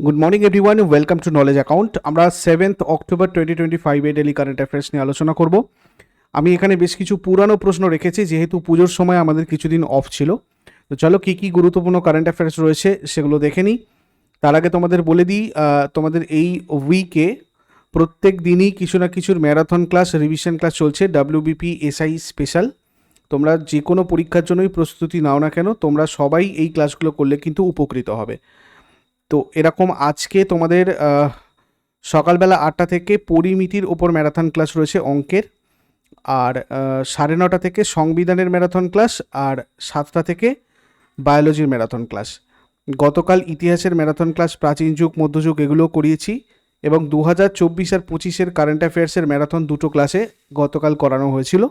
Good morning everyone welcome to knowledge account আমরা seventh October twenty twenty ফাইভে daily current affairs নিয়ে আলোচনা করব। আমি এখানে বেশ কিছু পুরানো প্রশ্ন রেখেছি, যেহেতু পুজোর সময় আমাদের কিছুদিন অফ ছিল। তো চলো কী কী গুরুত্বপূর্ণ কারেন্ট অ্যাফেয়ার্স রয়েছে সেগুলো দেখে নিই। তার আগে তোমাদের বলে দিই তোমাদের এই উইকে প্রত্যেক দিনই কিছু না কিছুর ম্যারাথন ক্লাস রিভিশন ক্লাস চলছে ডাব্লিউবিপি এসআই স্পেশাল তোমরা যে কোনো পরীক্ষার জন্যই প্রস্তুতি নাও না কেন, তোমরা সবাই এই ক্লাসগুলো করলে কিন্তু উপকৃত হবে। তো এরকম আজকে তোমাদের সকালবেলা আটটা থেকে পরিমিতির ওপর ম্যারাথন ক্লাস রয়েছে অঙ্কের, আর সাড়ে নটা থেকে সংবিধানের ম্যারাথন ক্লাস, আর সাতটা থেকে বায়োলজির ম্যারাথন ক্লাস। গতকাল ইতিহাসের ম্যারাথন ক্লাস, প্রাচীন যুগ, মধ্যযুগ এগুলো করিয়েছি এবং দু হাজার চব্বিশ আর পঁচিশের কারেন্ট অ্যাফেয়ার্সের ম্যারাথন দুটো ক্লাসে গতকাল করানো হয়েছিল।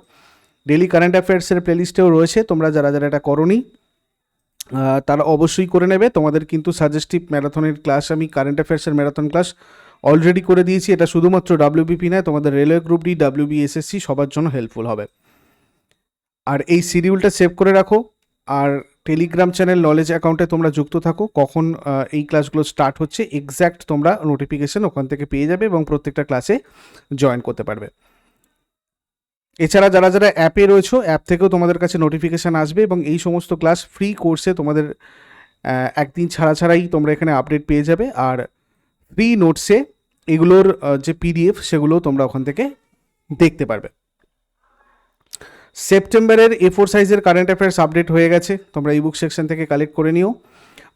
ডেলি কারেন্ট অ্যাফেয়ার্সের প্লেলিস্টেও রয়েছে, তোমরা যারা যারা এটা করনি তারা অবশ্যই করে নেবে। তোমাদের কিন্তু সাজেস্টিভ ম্যারাথনের ক্লাস আমি কারেন্ট অ্যাফেয়ার্সের ম্যারাথন ক্লাস অলরেডি করে দিয়েছি। এটা শুধুমাত্র ডাব্লিউবিপি নয়, তোমাদের railway group D WB SSC সবার জন্য হেল্পফুল হবে। আর এই শিডিউলটা সেভ করে রাখো। আর টেলিগ্রাম চ্যানেল নলেজ অ্যাকাউন্টে তোমরা যুক্ত থাকো। কখন এই ক্লাসগুলো স্টার্ট হচ্ছে এক্স্যাক্ট তোমরা নোটিফিকেশন ওখান থেকে পেয়ে যাবে এবং প্রত্যেকটা ক্লাসে জয়েন করতে পারবে। এছাড়া যারা যারা অ্যাপে রয়েছে, অ্যাপ থেকেও তোমাদের কাছে নোটিফিকেশান আসবে এবং এই সমস্ত ক্লাস ফ্রি কোর্সে তোমাদের একদিন ছাড়া ছাড়াই তোমরা এখানে আপডেট পেয়ে যাবে। আর ফ্রি নোটসে এগুলোর যে পিডিএফ সেগুলো তোমরা ওখান থেকে দেখতে পারবে। সেপ্টেম্বরের এ ফোর সাইজের কারেন্ট অ্যাফেয়ার্স আপডেট হয়ে গেছে। তোমরা এই বুক সেকশন থেকে কালেক্ট করে নিও।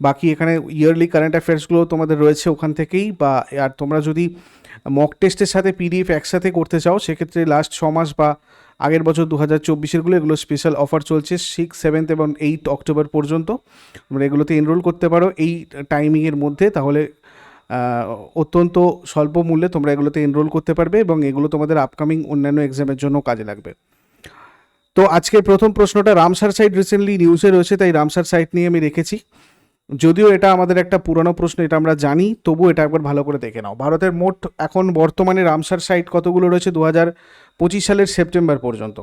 বাকি এখানে ইয়ারলি কারেন্ট অ্যাফেয়ার্সগুলো তোমাদের রয়েছে ওখান থেকেই বা, আর তোমরা যদি মক টেস্টের সাথে পিডিএফ একসাথে করতে চাও, সেক্ষেত্রে লাস্ট ছ মাস বা আগের বছর দু হাজার চব্বিশেরগুলো এগুলো স্পেশাল অফার চলছে সিক্স সেভেন্থ এবং এইট অক্টোবর পর্যন্ত। তোমরা এগুলোতে এনরোল করতে পারো এই টাইমিংয়ের মধ্যে, তাহলে অত্যন্ত স্বল্প মূল্যে তোমরা এগুলোতে এনরোল করতে পারবে এবং এগুলো তোমাদের আপকামিং অন্যান্য এক্সামের জন্য কাজে লাগবে। তো আজকের প্রথম প্রশ্নটা রামসার সাইট রিসেন্টলি নিউজে রয়েছে, তাই রামসার সাইট নিয়ে আমি রেখেছি। যদিও এটা আমাদের একটা পুরনো প্রশ্ন, এটা আমরা জানি তবু এটা একবার ভালো করে দেখে নাও। ভারতের মোট এখন বর্তমানে রামসার সাইট কতগুলো রয়েছে? দু হাজার পঁচিশ সালের সেপ্টেম্বর পর্যন্ত।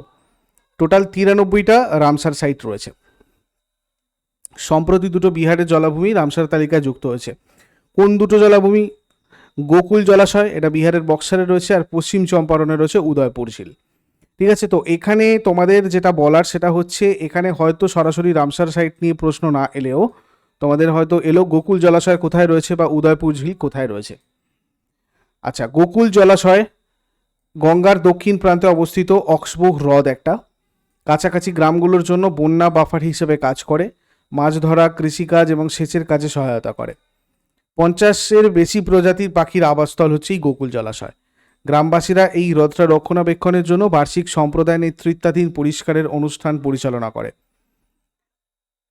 টোটাল তিরানব্বইটা রামসার সাইট রয়েছে। সম্প্রতি দুটো বিহারের জলাভূমি রামসার তালিকায় যুক্ত হয়েছে। কোন দুটো জলাভূমি? গোকুল জলাশয়, এটা বিহারের বক্সারে রয়েছে, আর পশ্চিম চম্পারণে রয়েছে উদয়পুর ঝিল। ঠিক আছে, তো এখানে তোমাদের যেটা বলার সেটা হচ্ছে, এখানে হয়তো সরাসরি রামসার সাইট নিয়ে প্রশ্ন না এলেও তোমাদের হয়তো এলো গোকুল জলাশয় কোথায় রয়েছে বা উদয়পুর ঝিল কোথায় রয়েছে। আচ্ছা গোকুল জলাশয় গঙ্গার দক্ষিণ প্রান্তে অবস্থিত অক্সবুক হ্রদ একটা। কাছাকাছি গ্রামগুলোর জন্য বন্যা বাফার হিসেবে কাজ করে, মাছ ধরা, কৃষিকাজ এবং সেচের কাজে সহায়তা করে। পঞ্চাশের বেশি প্রজাতির পাখির আবাসস্থল হচ্ছে এই গোকুল জলাশয়। গ্রামবাসীরা এই হ্রদটা রক্ষণাবেক্ষণের জন্য বার্ষিক সম্প্রদায় নেতৃত্বাধীন পরিষ্কারের অনুষ্ঠান পরিচালনা করে।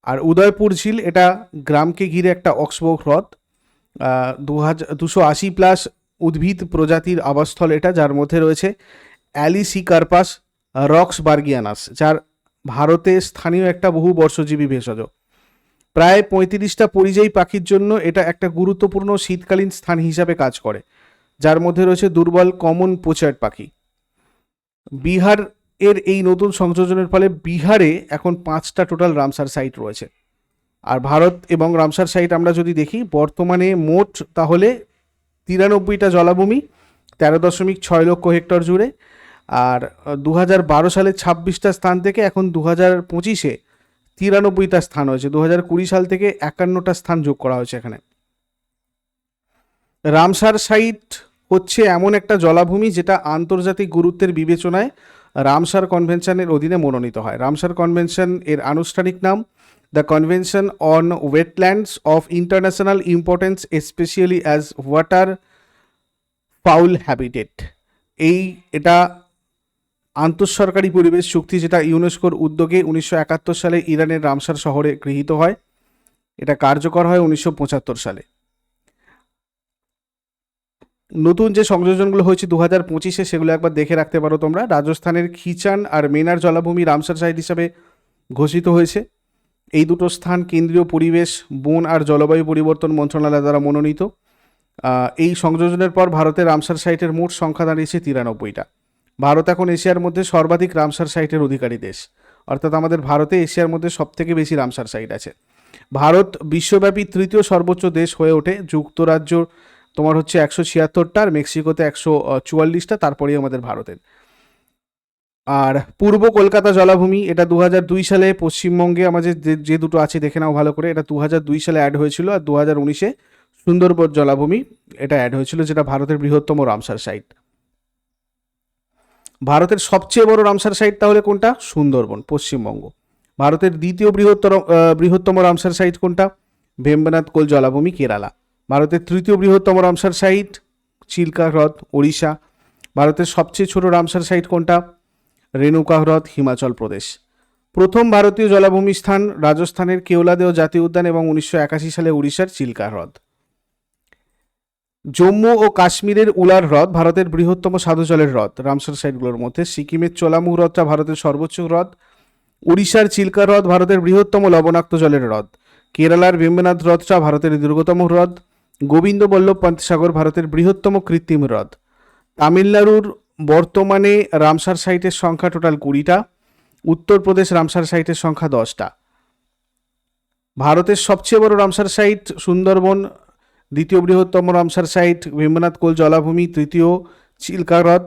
আর উদয়পুর ঝিল, এটা গ্রামকে ঘিরে একটা অক্সবুক হ্রদ দু হাজার দুশো আশি প্লাস উদ্ভিদ প্রজাতির আবাসস্থল এটা, যার মধ্যে রয়েছে অ্যালিসি কার্পাস রক্স বার্গিয়ানাস যার ভারতে স্থানীয় একটা বহু বর্ষজীবী ভেষজ। প্রায় পঁয়ত্রিশটা পরিযায়ী পাখির জন্য এটা একটা গুরুত্বপূর্ণ শীতকালীন স্থান হিসাবে কাজ করে, যার মধ্যে রয়েছে দুর্বল কমন পোচার্ড পাখি। বিহার এর এই নতুন সংযোজনের ফলে বিহারে এখন পাঁচটা টোটাল রামসার সাইট রয়েছে। আর ভারত এবং রামসার সাইট আমরা যদি দেখি, বর্তমানে মোট তাহলে তিরানব্বইটা জলাভূমি, তেরো দশমিক ছয় লক্ষ হেক্টর জুড়ে। আর দু হাজার বারো সালে ছাব্বিশটা স্থান থেকে এখন দু হাজার পঁচিশে তিরানব্বইটা স্থান হয়েছে। দু হাজার কুড়ি সাল থেকে একান্নটা স্থান যোগ করা হয়েছে এখানে। রামসার সাইট হচ্ছে এমন একটা জলাভূমি যেটা আন্তর্জাতিক গুরুত্বের বিবেচনায় রামসার কনভেনশনের অধীনে মনোনীত হয়। রামসার কনভেনশন এর আনুষ্ঠানিক নাম the convention on wetlands of international importance specially as waterfowl habitat এই এটা আন্তঃসরকারি পরিবেশ চুক্তি যেটা ইউনেস্কোর উদ্যোগে উনিশশো একাত্তর সালে ইরানের রামসার শহরে গৃহীত হয়। এটা কার্যকর হয় উনিশশো পঁচাত্তর সালে। নতুন যে সংযোজনগুলো হয়েছে দু হাজার পঁচিশে, সেগুলো একবার দেখে রাখতে পারো তোমরা। রাজস্থানের খিচান আর মেনার জলাভূমি রামসার সাইট হিসাবে ঘোষিত হয়েছে। এই দুটো স্থান কেন্দ্রীয় পরিবেশ, বন আর জলবায়ু পরিবর্তন মন্ত্রণালয় দ্বারা মনোনীত। এই সংযোজনের পর ভারতের রামসার সাইটের মোট সংখ্যা দাঁড়িয়েছে তিরানব্বইটা। ভারত এখন এশিয়ার মধ্যে সর্বাধিক রামসার সাইটের অধিকারী দেশ। অর্থাৎ আমাদের ভারতে এশিয়ার মধ্যে সবথেকে বেশি রামসার সাইট আছে। ভারত বিশ্বব্যাপী তৃতীয় সর্বোচ্চ দেশ হয়ে ওঠে। যুক্তরাজ্য তোমার হচ্ছে একশো ছিয়াত্তরটা আর মেক্সিকোতে একশো চুয়াল্লিশটা, তারপরেই আমাদের ভারতের। আর পূর্ব কলকাতা জলাভূমি, এটা দু দুই সালে পশ্চিমবঙ্গে আমাদের যে- দুটো আছে, দেখে নাও ভালো করে। এটা দু দুই সালে অ্যাড হয়েছিল আর দু হাজার উনিশে সুন্দরবন জলাভূমি, এটা অ্যাড হয়েছিল, যেটা ভারতের বৃহত্তম রামসার সাইট ভারতের সবচেয়ে বড় রামসার সাইট তাহলে কোনটা? সুন্দরবন, পশ্চিমবঙ্গ। ভারতের দ্বিতীয় বৃহত্তর বৃহত্তম রামসার সাইট কোনটা? ভেম্বনাথ কোল জলাভূমি, কেরালা। ভারতের তৃতীয় বৃহত্তম রামসার সাইট, চিল্কা হ্রদ, ওড়িশা। ভারতের সবচেয়ে ছোট রামসার সাইট কোনটা? রেণুকা হ্রদ, হিমাচল প্রদেশ। প্রথম ভারতীয় জলাভূমি স্থান রাজস্থানের কেওলাদেও জাতীয় উদ্যান এবং উনিশশো একাশি সালে উড়িষ্যার চিল্কা হ্রদ। জম্মু ও কাশ্মীরের উলার হ্রদ ভারতের বৃহত্তম সাধু জলের হ্রদ। রামসার সাইটগুলোর মধ্যে সিকিমের চোলামু হ্রদটা ভারতের সর্বোচ্চ হ্রদ। উড়িষ্যার চিল্কা হ্রদ ভারতের বৃহত্তম লবণাক্ত জলের হ্রদ। কেরালার ভীমনাথ হ্রদটা ভারতের দীর্ঘতম হ্রদ। গোবিন্দ বল্লভ পন্তসাগর ভারতের বৃহত্তম কৃত্রিম হ্রদ। তামিলনাড়ুর বর্তমানে রামসার সাইটের সংখ্যা টোটাল কুড়িটা, উত্তরপ্রদেশ রামসার সাইটের সংখ্যা দশটা। ভারতের সবচেয়ে বড় রামসার সাইট সুন্দরবন, দ্বিতীয় বৃহত্তম রামসার সাইট ভীমনাথ কোল জলাভূমি, তৃতীয় চিল্কা হ্রদ,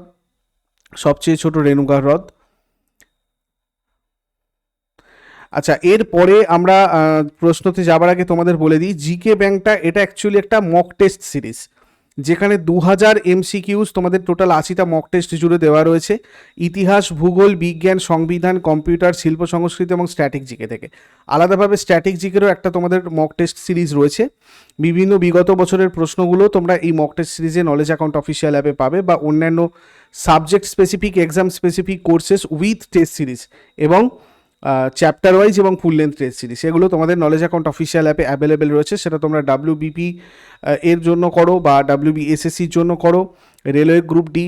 সবচেয়ে ছোট রেণুকা হ্রদ। আচ্ছা এরপরে আমরা প্রশ্নতে যাবার আগে তোমাদের বলে দিই জিকে ব্যাংকটা এটা অ্যাকচুয়ালি একটা মক টেস্ট সিরিজ যেখানে দু হাজার এমসিকিউস তোমাদের টোটাল আশিটা মক টেস্ট জুড়ে দেওয়া রয়েছে, ইতিহাস, ভূগোল, বিজ্ঞান, সংবিধান কম্পিউটার শিল্প, সংস্কৃতি এবং স্ট্যাটিক জিকে থেকে। আলাদাভাবে স্ট্যাটিক জিকেরও একটা তোমাদের মক টেস্ট সিরিজ রয়েছে। বিভিন্ন বিগত বছরের প্রশ্নগুলো তোমরা এই মক টেস্ট সিরিজে নলেজ অ্যাকাউন্ট অফিসিয়াল অ্যাপে পাবে বা অন্যান্য subject specific exam specific courses with test series এবং চ্যাপ্টার ওয়াইজ এবং ফুল লেন্থ টেস্ট সিরিজ সেগুলো তোমাদের নলেজ অ্যাকাউন্ট অফিসিয়াল অ্যাপে অ্যাভেলেবেল রয়েছে। সেটা তোমরা ডাব্লিউ বিপি এর জন্য করো বা ডাব্লিউ বি এস এসএসসির জন্য করো রেলওয়ে গ্রুপ ডি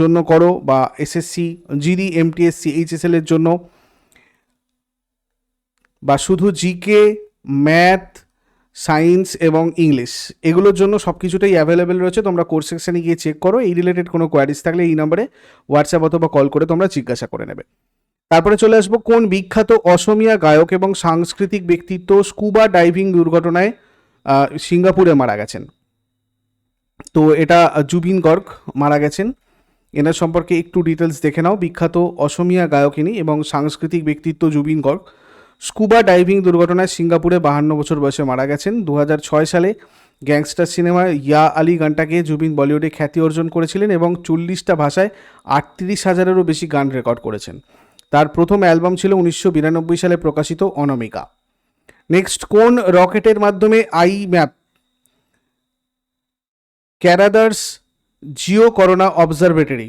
জন্য করো বা এসএসসি জিডি এমটিএসসি এইচএসএল এর জন্য। বা শুধু জিকে ম্যাথ সায়েন্স এবং ইংলিশ এগুলোর জন্য সব কিছুটাই অ্যাভেলেবেল রয়েছে। তোমরা কোর্স সেকশানে গিয়ে চেক করো। এই রিলেটেড কোনো কোয়ারিজ থাকলে এই নম্বরে হোয়াটসঅ্যাপ অথবা কল করে তোমরা জিজ্ঞাসা করে নেবে। তারপরে চলে আসব কোন বিখ্যাত অসমিয়া গায়ক এবং সাংস্কৃতিক ব্যক্তিত্ব স্কুবা ডাইভিং দুর্ঘটনায় সিঙ্গাপুরে মারা গেছেন। তো এটা জুবিন গর্গ মারা গেছেন। এনার সম্পর্কে একটু ডিটেলস দেখে নাও। বিখ্যাত অসমিয়া গায়কিনী এবং সাংস্কৃতিক ব্যক্তিত্ব জুবিন গর্গ। স্কুবা ডাইভিং দুর্ঘটনায় সিঙ্গাপুরে বাহান্ন বছর বয়সে মারা গেছেন। দু হাজার ছয় সালে গ্যাংস্টার সিনেমায় ইয়া আলী গানটাকে জুবিন বলিউডে খ্যাতি অর্জন করেছিলেন এবং চল্লিশটা ভাষায় আটত্রিশ হাজারেরও বেশি গান রেকর্ড করেছেন। তার প্রথম অ্যালবাম ছিল উনিশশো বিরানব্বই সালে প্রকাশিত অনামিকা। নেক্সট, কোন রকেটের মাধ্যমে IMAP Carruthers geo corona observatory,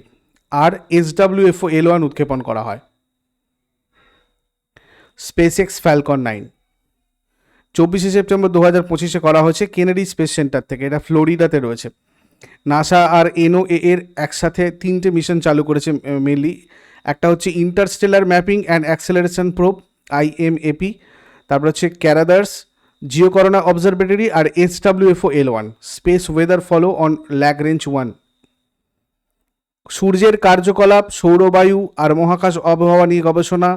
আর এসডাব্লিউএফও এল ওয়ান উৎক্ষেপণ করা হয়। SpaceX Falcon nine. চব্বিশে সেপ্টেম্বর দু হাজার পঁচিশে করা হয়েছে কেনেডি স্পেস সেন্টার থেকে। এটা ফ্লোরিডাতে রয়েছে। নাসা আর এনও এর একসাথে তিনটে মিশন চালু করেছে মেনলি একটা হচ্ছে interstellar mapping and acceleration probe IMAP তারপর হচ্ছে Carruthers geo corona observatory R S WFO L one space weather follow on Lagrange one সূর্যের কার্যকলাপ, সৌরবায়ু আর মহাকাশ আবহাওয়া নিয়ে গবেষণা,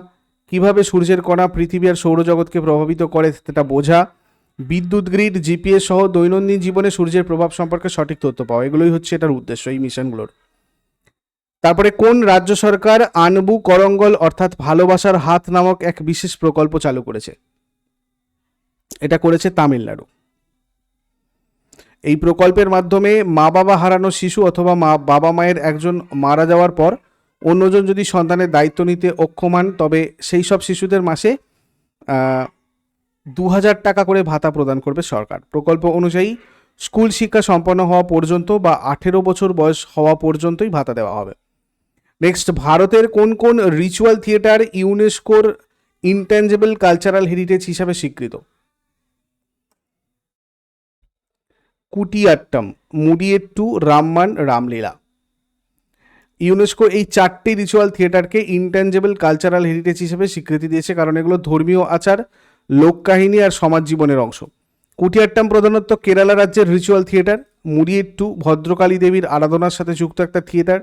কীভাবে সূর্যের কণা পৃথিবী আর সৌরজগৎকে প্রভাবিত করে সেটা বোঝা, বিদ্যুৎ গ্রিড জিপিএস সহ দৈনন্দিন জীবনে সূর্যের প্রভাব সম্পর্কে সঠিক তথ্য পাওয়া। এগুলোই হচ্ছে এটার উদ্দেশ্য এই মিশনগুলোর। তারপরে কোন রাজ্য সরকার আনবু করঙ্গল অর্থাৎ ভালোবাসার হাত নামক এক বিশেষ প্রকল্প চালু করেছে? এটা করেছে তামিলনাড়ু। এই প্রকল্পের মাধ্যমে মা বাবা হারানো শিশু অথবা মা, বাবা মায়ের একজন মারা যাওয়ার পর অন্যজন যদি সন্তানের দায়িত্ব নিতে অক্ষমান তবে সেই সব শিশুদের মাসে দু হাজার টাকা করে ভাতা প্রদান করবে সরকার। প্রকল্প অনুযায়ী স্কুল শিক্ষা সম্পন্ন হওয়া পর্যন্ত বা আঠেরো বছর বয়স হওয়া পর্যন্তই ভাতা দেওয়া হবে। নেক্সট ভারতের কোন কোন রিচুয়াল থিয়েটার ইউনেস্কোর ইনটেঞ্জেবল কালচারাল হেরিটেজ হিসাবে স্বীকৃত? কুটিয়াট্টম মুডিয়েট্টু রামমান, রামলীলা। ইউনেস্কো এই চারটি রিচুয়াল থিয়েটারকে ইনটেঞ্জেবল কালচারাল হেরিটেজ হিসেবে স্বীকৃতি দিয়েছে কারণ এগুলো ধর্মীয় আচার, লোককাহিনী আর সমাজ জীবনের অংশ। কুটিয়াট্টাম প্রধানত কেরালা রাজ্যের রিচুয়াল থিয়েটার মুড়িয়েট্টু ভদ্রকালী দেবীর আরাধনার সাথে যুক্ত একটা থিয়েটার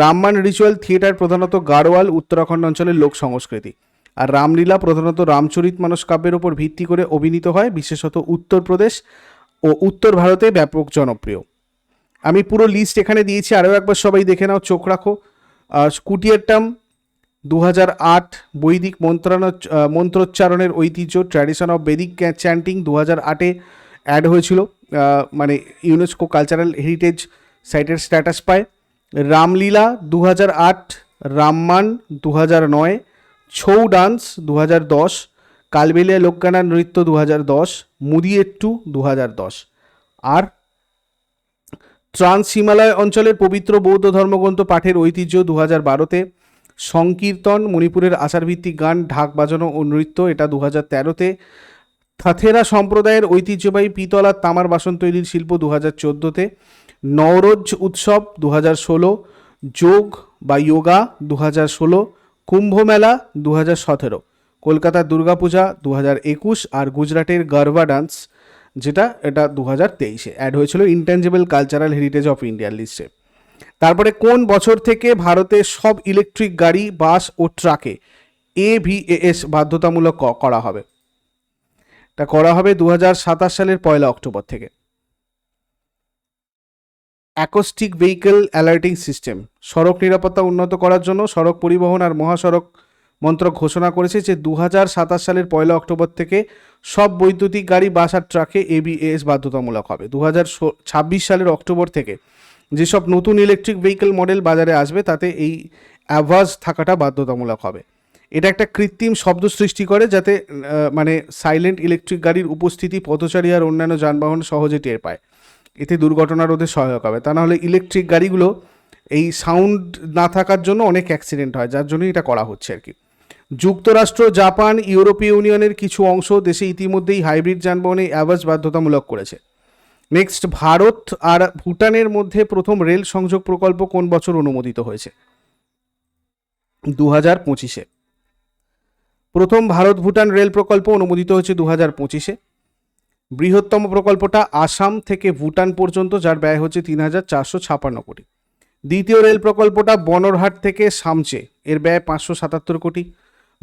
রামমান রিচুয়াল থিয়েটার প্রধানত গাড়োয়াল, উত্তরাখণ্ড অঞ্চলের লোক সংস্কৃতি। আর রামলীলা প্রধানত রামচরিত মানস কাব্যের ওপর ভিত্তি করে অভিনীত হয়, বিশেষত উত্তরপ্রদেশ ও উত্তর ভারতে ব্যাপক জনপ্রিয়। আমি পুরো লিস্ট এখানে দিয়েছি, আরও একবার সবাই দেখে নাও, চোখ রাখো। স্কুটিয়ারটাম দু আট, বৈদিক মন্ত্রানো মন্ত্রোচ্চারণের ঐতিহ্য ট্র্যাডিশন অফ বেদিক চ্যান্টিং দু হাজার আটে অ্যাড হয়েছিল। মানে ইউনেস্কো কালচারাল হেরিটেজ সাইটের স্ট্যাটাস পায়। রামলীলা দু আট, রামমান দু নয়, ছৌ ডান্স দু হাজার দশ, কালবেলিয়া লোকগানা নৃত্য দু দশ মুদিয়েট্টু দু হাজার দশ। আর ট্রান্স হিমালয় অঞ্চলের পবিত্র বৌদ্ধ ধর্মগ্রন্থ পাঠের ঐতিহ্য দু হাজার বারোতে, সংকীর্তন মণিপুরের আচারভিত্তিক গান, ঢাক বাজানো ও নৃত্য এটা দু হাজার তেরোতে, থাথেরা সম্প্রদায়ের ঐতিহ্যবাহী পিতল আর তামার বাসন তৈরির শিল্প দু হাজার চোদ্দোতে নওরোজ উৎসব দু হাজার ষোলো, যোগ বা যোগা দু হাজার ষোলো কুম্ভ মেলা দু হাজার সতেরো, কলকাতার দুর্গাপূজা দু হাজার একুশ আর গুজরাটের গারবা ডান্স, যেটা এটা দু হাজার তেইশে। অ্যাড হয়েছিল ইন্টেঞ্জেবল কালচারাল হেরিটেজ অফ ইন্ডিয়ার লিস্টে তারপরে কোন বছর থেকে ভারতে সব ইলেকট্রিক গাড়ি, বাস ও ট্রাকে এ এভিএএস বাধ্যতামূলক করা হবে? এটা করা হবে দু হাজার সাতাশ সালের পয়লা অক্টোবর থেকে। অ্যাকোস্টিক ভেহিকেল অ্যালার্টিং সিস্টেম সড়ক নিরাপত্তা উন্নত করার জন্য সড়ক পরিবহন আর মহাসড়ক মন্ত্রক ঘোষণা করেছে যে দু হাজার সাতাশ সালের পয়লা অক্টোবর থেকে সব বৈদ্যুতিক গাড়ি, বাস আর ট্রাকে এবিএস বাধ্যতামূলক হবে। দু সালের অক্টোবর থেকে যেসব নতুন ইলেকট্রিক ভেহিকেল মডেল বাজারে আসবে, তাতে এই অ্যাভাজ থাকাটা বাধ্যতামূলক হবে। এটা একটা কৃত্রিম শব্দ সৃষ্টি করে যাতে মানে সাইলেন্ট ইলেকট্রিক গাড়ির উপস্থিতি, পথচারী আর অন্যান্য যানবাহন সহজে টের পায়। এতে দুর্ঘটনা রোধে সহায়ক হবে। তা নাহলে ইলেকট্রিক গাড়িগুলো এই সাউন্ড না থাকার জন্য অনেক অ্যাক্সিডেন্ট হয়, যার জন্যই এটা করা হচ্ছে আর কি যুক্তরাষ্ট্র, জাপান, ইউরোপীয় ইউনিয়নের কিছু অংশ দেশে ইতিমধ্যেই হাইব্রিড যানবাহনে অ্যাভাজ বাধ্যতামূলক করেছে। নেক্সট ভারত আর ভুটানের মধ্যে প্রথম রেল সংযোগ প্রকল্প কোন বছর অনুমোদিত হয়েছে? দু হাজার পঁচিশে। প্রথম ভারত ভুটান রেল প্রকল্প অনুমোদিত হয়েছে দু হাজার পঁচিশে। বৃহত্তম প্রকল্পটা আসাম থেকে ভুটান পর্যন্ত, যার ব্যয় হচ্ছে তিন হাজার চারশো ছাপান্ন কোটি। দ্বিতীয় রেল প্রকল্পটা বনরহাট থেকে সামচে, এর ব্যয় পাঁচশো সাতাত্তর কোটি।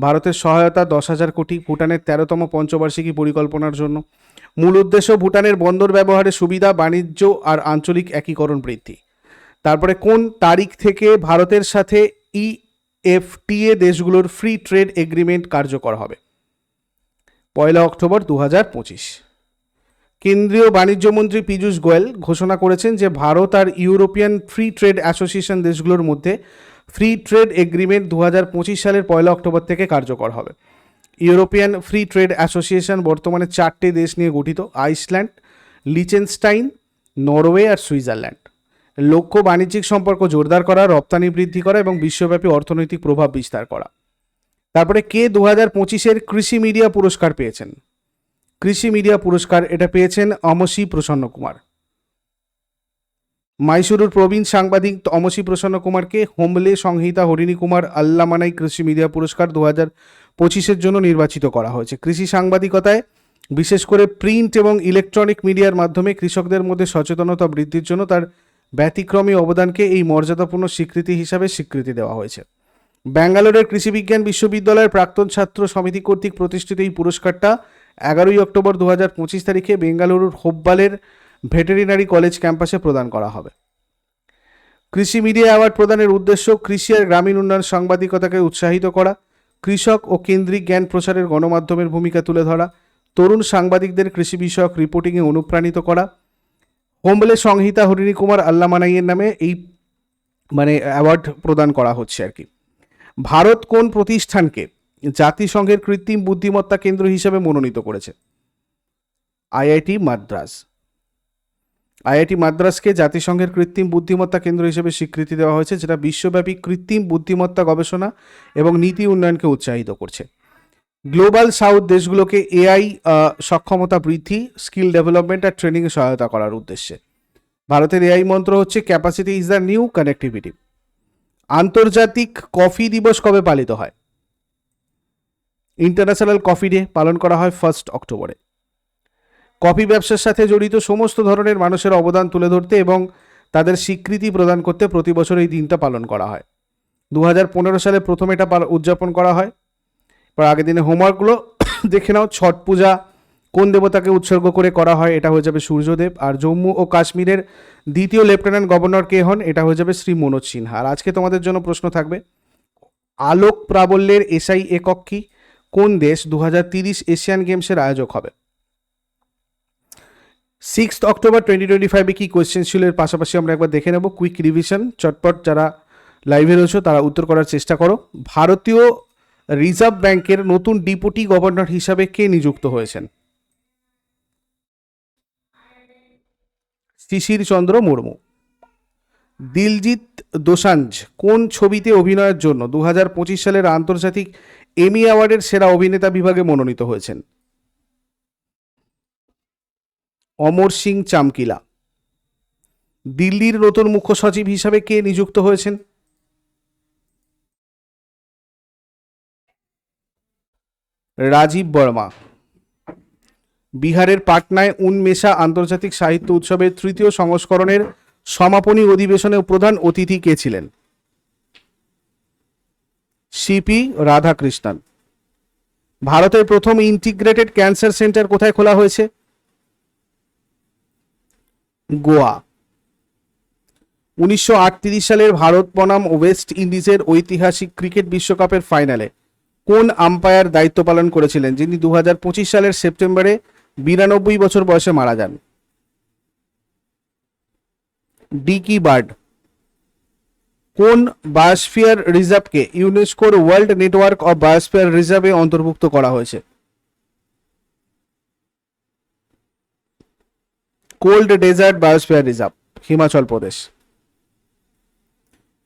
ভারতের সহায়তা দশ হাজার কোটি, ভুটানের তেরোতম পঞ্চবার্ষিকী পরিকল্পনার জন্য। মূল উদ্দেশ্য ভুটানের বন্দর ব্যবহারের সুবিধা, বাণিজ্য আর আঞ্চলিক একীকরণ বৃদ্ধি। তারপরে কোন তারিখ থেকে ভারতের সাথে ই এফটিএ দেশগুলোর ফ্রি ট্রেড এগ্রিমেন্ট কার্যকর হবে? পয়লা অক্টোবর দু হাজার পঁচিশ। কেন্দ্রীয় বাণিজ্যমন্ত্রী পীযূষ গোয়েল ঘোষণা করেছেন যে ভারত আর ইউরোপিয়ান ফ্রি ট্রেড অ্যাসোসিয়েশন দেশগুলোর মধ্যে ফ্রি ট্রেড এগ্রিমেন্ট দু সালের পয়লা অক্টোবর থেকে কার্যকর হবে। ইউরোপিয়ান ফ্রি ট্রেড অ্যাসোসিয়েশন বর্তমানে চারটে দেশ নিয়ে গঠিত, আইসল্যান্ড, লিচেনস্টাইন, নরওয়ে আর সুইজারল্যান্ড। লক্ষ্য বাণিজ্যিক সম্পর্ক জোরদার করা, রপ্তানি বৃদ্ধি করা এবং বিশ্বব্যাপী অর্থনৈতিক প্রভাব বিস্তার করা। তারপরে কে দু হাজার পঁচিশের কৃষি মিডিয়া পুরস্কার পেয়েছেন? কৃষি মিডিয়া পুরস্কার এটা পেয়েছেন অমসি প্রসন্ন কুমার মাইসুরুর প্রবীণ সাংবাদিক অমসি প্রসন্ন কুমারকে হোমলে সংহিতা হরিণী কুমার আল্লামানাই কৃষি মিডিয়া পুরস্কার দু হাজার পঁচিশের জন্য নির্বাচিত করা হয়েছে। কৃষি সাংবাদিকতায় বিশেষ করে প্রিন্ট এবং ইলেকট্রনিক মিডিয়ার মাধ্যমে কৃষকদের মধ্যে সচেতনতা বৃদ্ধির জন্য তার ব্যতিক্রমী অবদানকে এই মর্যাদাপূর্ণ স্বীকৃতি হিসাবে স্বীকৃতি দেওয়া হয়েছে। ব্যাঙ্গালোরের কৃষি বিজ্ঞান বিশ্ববিদ্যালয়ের প্রাক্তন ছাত্র সমিতি কর্তৃক প্রতিষ্ঠিত এই পুরস্কারটা এগারোই অক্টোবর দু হাজার পঁচিশ তারিখে বেঙ্গালুরুর হোব্বালের ভেটেরিনারি কলেজ ক্যাম্পাসে প্রদান করা হবে। কৃষি মিডিয়া অ্যাওয়ার্ড প্রদানের উদ্দেশ্য কৃষি আর গ্রামীণ উন্নয়ন সাংবাদিকতাকে উৎসাহিত করা, কৃষক ও কেন্দ্রিক জ্ঞান প্রসারের গণমাধ্যমের ভূমিকা তুলে ধরা, তরুণ সাংবাদিকদের কৃষি বিষয়ক রিপোর্টিংয়ে অনুপ্রাণিত করা হোমলে সংহিতা হরিণী কুমার আল্লামানাইয়ের নামে এই মানে অ্যাওয়ার্ড প্রদান করা হচ্ছে আর কি। ভারত কোন প্রতিষ্ঠানকে জাতিসংঘের কৃত্রিম বুদ্ধিমত্তা কেন্দ্র হিসেবে মনোনীত করেছে। আইআইটি মাদ্রাজ আইআইটি মাদ্রাজকে জাতিসংঘের কৃত্রিম বুদ্ধিমত্তা কেন্দ্র হিসেবে স্বীকৃতি দেওয়া হয়েছে, যেটা বিশ্বব্যাপী কৃত্রিম বুদ্ধিমত্তা গবেষণা এবং নীতি উন্নয়নকে উৎসাহিত করছে। গ্লোবাল সাউথ দেশগুলোকে এআই সক্ষমতা বৃদ্ধি, স্কিল ডেভেলপমেন্ট আর ট্রেনিংয়ে সহায়তা করার উদ্দেশ্যে। ভারতের এআই মন্ত্র হচ্ছে capacity is the new connectivity. আন্তর্জাতিক কফি দিবস কবে পালিত হয়? ইন্টারন্যাশনাল কফি ডে পালন করা হয় ফার্স্ট অক্টোবরে। কফি ব্যবসার সাথে জড়িত সমস্ত ধরনের মানুষের অবদান তুলে ধরতে এবং তাদের স্বীকৃতি প্রদান করতে প্রতি বছর এই দিনটা পালন করা হয়। দু হাজার পনেরো সালে প্রথম এটা উদযাপন করা হয়। পর আগের দিনে হোমওয়ার্কগুলো দেখে নাও, ছট পূজা কোন দেবতাকে উৎসর্গ করে করা হয়, এটা হয়ে যাবে সূর্যদেব। আর জম্মু ও কাশ্মীরের দ্বিতীয় লেফটেন্যান্ট গভর্নর কে হন, এটা হয়ে যাবে শ্রী মনোজ সিনহা। আর আজকে তোমাদের জন্য প্রশ্ন থাকবে, আলোক প্রাবল্যের এসআই একক কি? কোন দেশ দু এশিয়ান গেমসের আয়োজক হবে? সিক্সথ অক্টোবর টোয়েন্টি টোয়েন্টি ফাইভে কী কোয়েশ্চেন ছিল? এর পাশাপাশি আমরা একবার দেখে নেব। কুইক রিভিশন চটপট। যারা লাইভে রয়েছে, তারা উত্তর করার চেষ্টা করো। ভারতীয় রিজার্ভ ব্যাংকের নতুন ডিপুটি গভর্নর হিসাবে কে নিযুক্ত হয়েছেন? শিশির চন্দ্র মুর্মু। দিলজিৎ দোসাঞ্জ কোন ছবিতে অভিনয়ের জন্য দু হাজার পঁচিশ সালের আন্তর্জাতিক এমি অ্যাওয়ার্ডের সেরা অভিনেতা বিভাগে মনোনীত হয়েছেন। অমর সিং চামকিলা। দিল্লির নতুন মুখ্য সচিব হিসাবে কে নিযুক্ত হয়েছেন? রাজীব বর্মা। বিহারের পাটনায় উনমেষা আন্তর্জাতিক সাহিত্য উৎসবের তৃতীয় সংস্করণের সমাপনী অধিবেশনে প্রধান অতিথি কে ছিলেন? সিপি রাধাকৃষ্ণন। ভারতের প্রথম ইন্টিগ্রেটেড ক্যান্সার সেন্টার কোথায় খোলা হয়েছে? গোয়া। উনিশশো আটত্রিশ সালের ভারত বনাম ওয়েস্ট ইন্ডিজের ঐতিহাসিক ক্রিকেট বিশ্বকাপের ফাইনালে কোন আম্পায়ার দায়িত্ব পালন করেছিলেন, যিনি দু হাজার পঁচিশ সালের সেপ্টেম্বরে বিরানব্বই বছর বয়সে মারা যান? Dickie Bird. কোন বায়োস্ফিয়ার রিজার্ভকে ইউনেস্কোর ওয়ার্ল্ড নেটওয়ার্ক অফ বায়োস্ফিয়ার রিজার্ভে অন্তর্ভুক্ত করা হয়েছে? Cold desert biosphere reserve, Himachal Pradesh.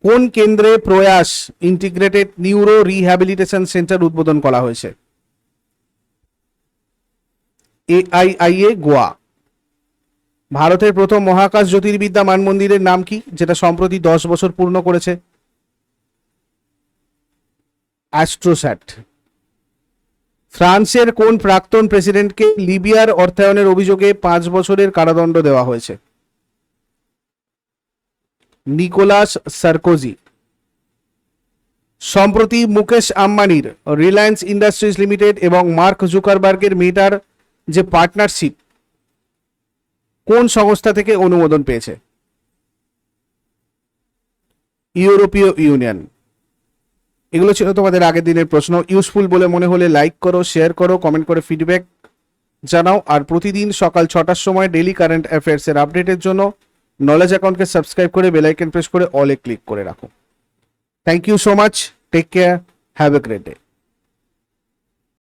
কোন কেন্দ্রে প্রয়াস ইন্টিগ্রেটেড নিউরো রিহ্যাবিলিটেশন সেন্টার উদ্বোধন করা হয়েছে? এআইআইএ গোয়া। ভারতের প্রথম মহাকাশ জ্যোতির্বিদ্যা মানমন্দিরের নাম কি, যেটা সম্প্রতি দশ বছর পূর্ণ করেছে? অ্যাস্ট্রোস্যাট ফ্রান্সের কোন প্রাক্তন প্রেসিডেন্টকে লিবিয়ার অর্থায়নের অভিযোগে পাঁচ বছরের কারাদণ্ড দেওয়া হয়েছে? Nicolas Sarkozy. সম্প্রতি মুকেশ আম্বানির, রিলায়েন্স ইন্ডাস্ট্রিজ লিমিটেড এবং মার্ক জুকারবার্গের মেটার যে পার্টনারশিপ কোন সংস্থা থেকে অনুমোদন পেয়েছে? ইউরোপীয় ইউনিয়ন। এগুলো ছিল তোমাদের আগের দিনের প্রশ্ন। ইউজফুল বলে মনে হলে লাইক করো শেয়ার করো কমেন্ট করে ফিডব্যাক জানাও। আর প্রতিদিন সকাল ছটার সময় ডেলি কারেন্ট অ্যাফেয়ার্সের আপডেটের জন্য নলেজ অ্যাকাউন্টকে সাবস্ক্রাইব করে বেলাইকন প্রেস করে অলে ক্লিক করে রাখো। Thank you so much take care have a great day